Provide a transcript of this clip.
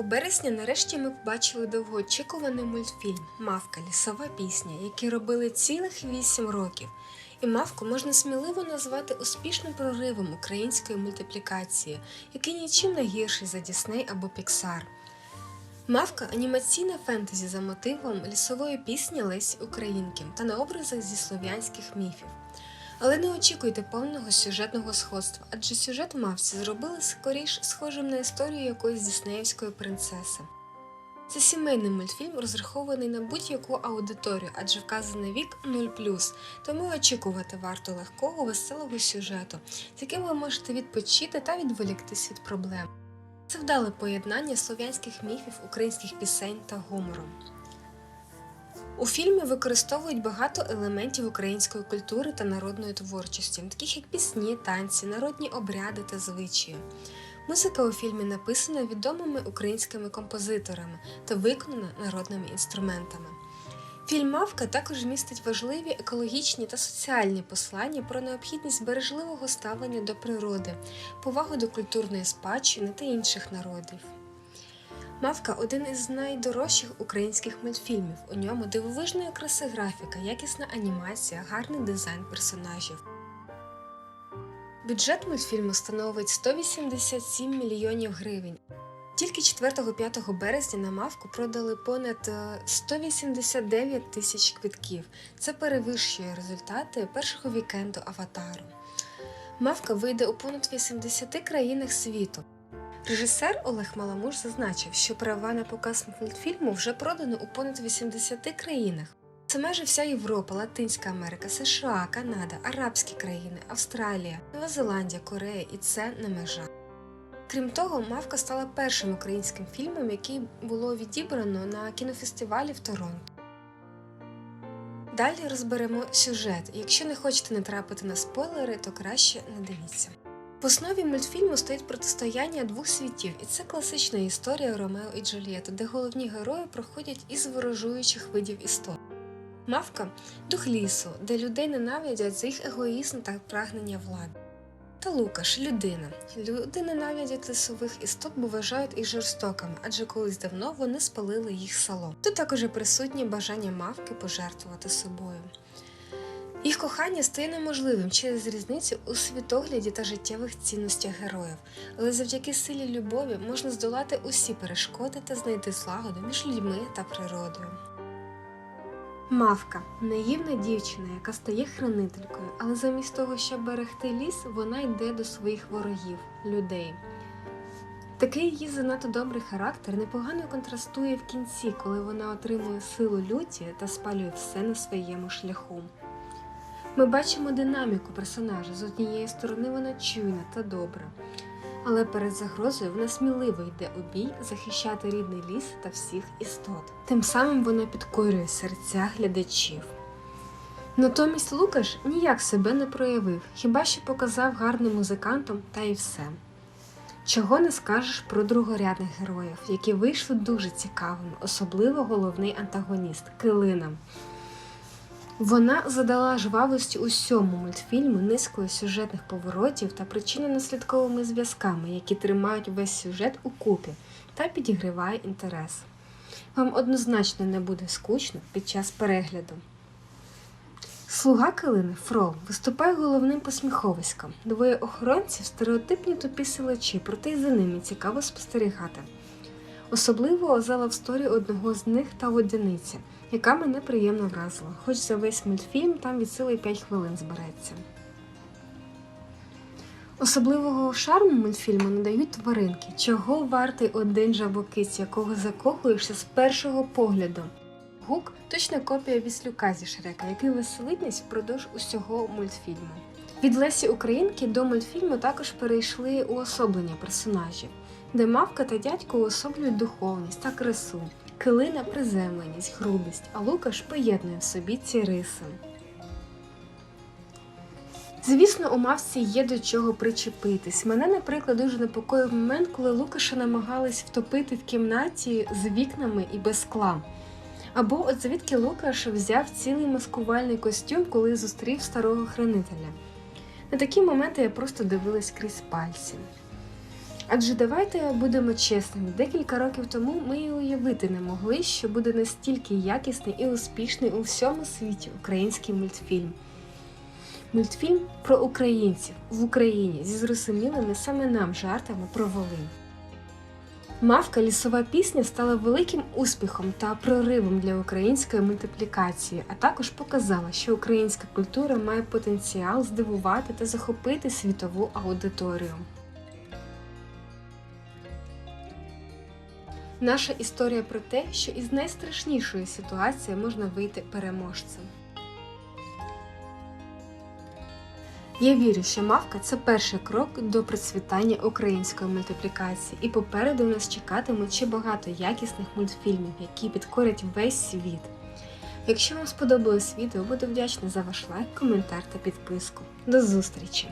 березня нарешті ми побачили довгоочікуваний мультфільм Мавка лісова пісня, який робили цілих 8 років. І мавку можна сміливо назвати успішним проривом української мультиплікації, який нічим не гірший за Дісней або Піксар. Мавка анімаційна фентезі за мотивом лісової пісні Лесі Українки та на образах зі слов'янських міфів. Але не очікуйте повного сюжетного сходства, адже сюжет мавці зробили скоріш схожим на історію якоїсь діснеївської принцеси. Це сімейний мультфільм, розрахований на будь-яку аудиторію, адже вказаний вік 0 тому очікувати варто легкого, веселого сюжету, з яким ви можете відпочити та відволіктись від проблем. Це вдале поєднання слов'янських міфів, українських пісень та гумору. У фільмі використовують багато елементів української культури та народної творчості, таких як пісні, танці, народні обряди та звичаї. Музика у фільмі написана відомими українськими композиторами та виконана народними інструментами. Фільм Мавка також містить важливі екологічні та соціальні послання про необхідність бережливого ставлення до природи, повагу до культурної спадщини та інших народів. Мавка один із найдорожчих українських мультфільмів. У ньому дивовижної краси графіка, якісна анімація, гарний дизайн персонажів. Бюджет мультфільму становить 187 мільйонів гривень. Тільки 4-5 березня на мавку продали понад е, 189 тисяч квитків. Це перевищує результати першого вікенду аватару. Мавка вийде у понад 80 країнах світу. Режисер Олег Маламуш зазначив, що права на показ мультфільму вже продано у понад 80 країнах. Це майже вся Європа, Латинська Америка, США, Канада, Арабські країни, Австралія, Нова Зеландія, Корея і це не межа. Крім того, Мавка стала першим українським фільмом, який було відібрано на кінофестивалі в Торонто. Далі розберемо сюжет. Якщо не хочете натрапити на спойлери, то краще не дивіться. В основі мультфільму стоїть протистояння двох світів, і це класична історія Ромео і Джульєти, де головні герої проходять із ворожуючих видів істот. Мавка дух лісу, де людей ненавидять за їх егоїзм та прагнення влади. Та Лукаш людина. Люди ненавидять лісових істот, бо вважають їх жорстокими, адже колись давно вони спалили їх село. Тут також присутнє бажання мавки пожертвувати собою. Їх кохання стає неможливим через різницю у світогляді та життєвих цінностях героїв, але завдяки силі любові можна здолати усі перешкоди та знайти злагоду між людьми та природою. Мавка наївна дівчина, яка стає хранителькою, але замість того, щоб берегти ліс, вона йде до своїх ворогів людей. Такий її занадто добрий характер непогано контрастує в кінці, коли вона отримує силу люті та спалює все на своєму шляху. Ми бачимо динаміку персонажа. З однієї сторони вона чуйна та добра, але перед загрозою вона сміливо йде у бій захищати рідний ліс та всіх істот. Тим самим вона підкорює серця глядачів. Натомість Лукаш ніяк себе не проявив, хіба що показав гарним музикантом та й все. Чого не скажеш про другорядних героїв, які вийшли дуже цікавими, особливо головний антагоніст Килина. Вона задала жвавості усьому мультфільму низкою сюжетних поворотів та причинно-наслідковими зв'язками, які тримають весь сюжет у купі та підігріває інтерес. Вам однозначно не буде скучно під час перегляду. Слуга Килини Фрол виступає головним посміховиськом. Двоє охоронців стереотипні тупі силачі, проте й за ними цікаво спостерігати. Особливо за лавсторі одного з них та одиниця, яка мене приємно вразила, хоч за весь мультфільм там від сили 5 хвилин збереться. Особливого шарму мультфільму надають тваринки, чого вартий один жабокиць, якого закохуєшся з першого погляду. Гук точна копія віслюка зі Шрека, який веселить нас впродовж усього мультфільму. Від Лесі Українки до мультфільму також перейшли уособлення персонажів, де мавка та дядько уособлюють духовність та красу, килина приземленість, грубість, а Лукаш поєднує в собі ці риси. Звісно, у мавці є до чого причепитись. Мене, наприклад, дуже непокоїв момент, коли Лукаша намагались втопити в кімнаті з вікнами і без скла. Або от звідки Лукаш взяв цілий маскувальний костюм, коли зустрів старого хранителя. На такі моменти я просто дивилась крізь пальці. Адже давайте будемо чесними, декілька років тому ми і уявити не могли, що буде настільки якісний і успішний у всьому світі український мультфільм. Мультфільм про українців в Україні зі зрозумілими саме нам жартами про Волинь. Мавка лісова пісня стала великим успіхом та проривом для української мультиплікації, а також показала, що українська культура має потенціал здивувати та захопити світову аудиторію. Наша історія про те, що із найстрашнішої ситуації можна вийти переможцем. Я вірю, що мавка це перший крок до процвітання української мультиплікації, і попереду нас чекатимуть ще багато якісних мультфільмів, які підкорять весь світ. Якщо вам сподобалось відео, буду вдячна за ваш лайк, коментар та підписку. До зустрічі!